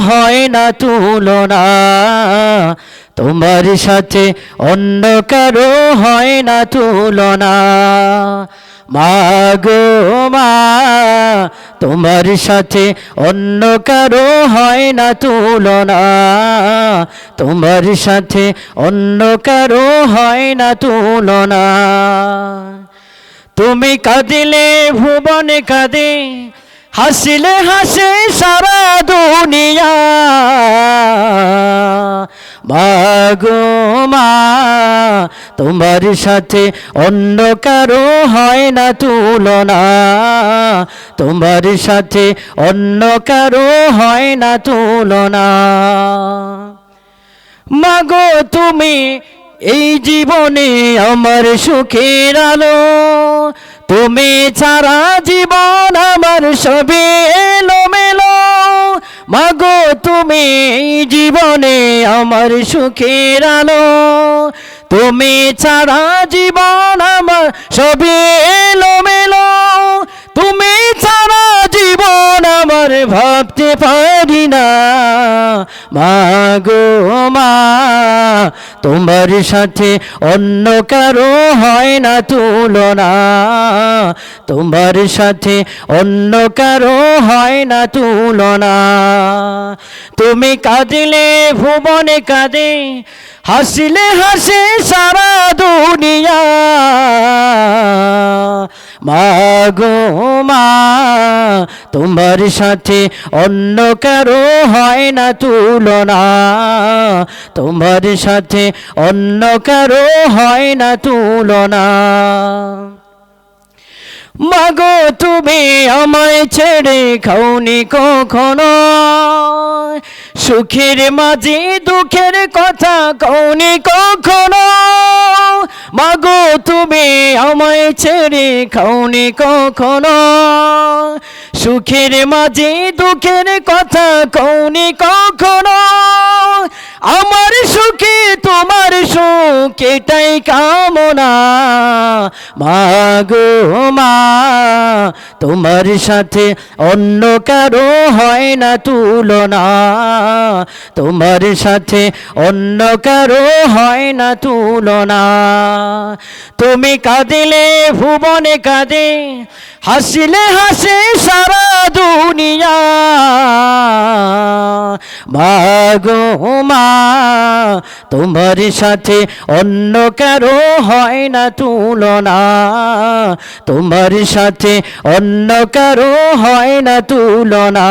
হয় না তুলনা। তোমার সাথে অন্য কারও হয় না তুলনা। মা গো মা, তোমার সাথে অন্য কারও হয় না তুলনা। তোমার সাথে অন্য কারও হয় না তুলনা। তুমি কাঁদিলে, ভুবনে কাঁদে হাসিলে হাসে সারা দুনিয়া। মাগো তোমার সাথে অন্য কারও হয় না তুলনা। তোমার সাথে অন্য কারও হয় না তুলনা। মাগো তুমি এই জীবনে আমার সুখের আলো। তুমি ছাড়া জীবন আমার সবে এলোমেলো। মাগো, তুমি জীবনে আমার সুখের আলো। তুমি ছাড়া জীবন আমার সবে এলোমেলো। তুমি ছাড়া জীবন আমার ভাবতে পারি না। মা গো মা তোমার সাথে অন্য কারও হয় না তুলনা। তোমার সাথে অন্য কারও হয় না তুলনা। তুমি কাঁদিলে, ভুবনে কাঁদে, হাসিলে হাসে সারা দুনিয়া। মা গো, মা তোমার সাথে অন্য কারও হয় না তুলনা। তোমার সাথে অন্য কারও হয় না তুলনা। মাগো, তুমি আমায় ছেড়ে খাওনি কখনো? সুখের মাঝে দুঃখের কথা কৌনি কখনো? মাগো, তুমি আমায় ছেড়ে খাওনি কখনো? সুখের মাঝে দুঃখের কথা কওনি কখনো? আমার সুখে তোমার সুখ, এটাই কামনা। মাগো মা, তোমার সাথে অন্য কারও হয় না তুলনা। তোমার সাথে অন্য কারও হয় না তুলনা। তুমি কাঁদিলে, ভুবনে কাঁদে, হাসিলে হাসে সারা তোমার সাথে অন্য কারও হয় না তুলনা। তোমার সাথে অন্য কারও হয় না তুলনা।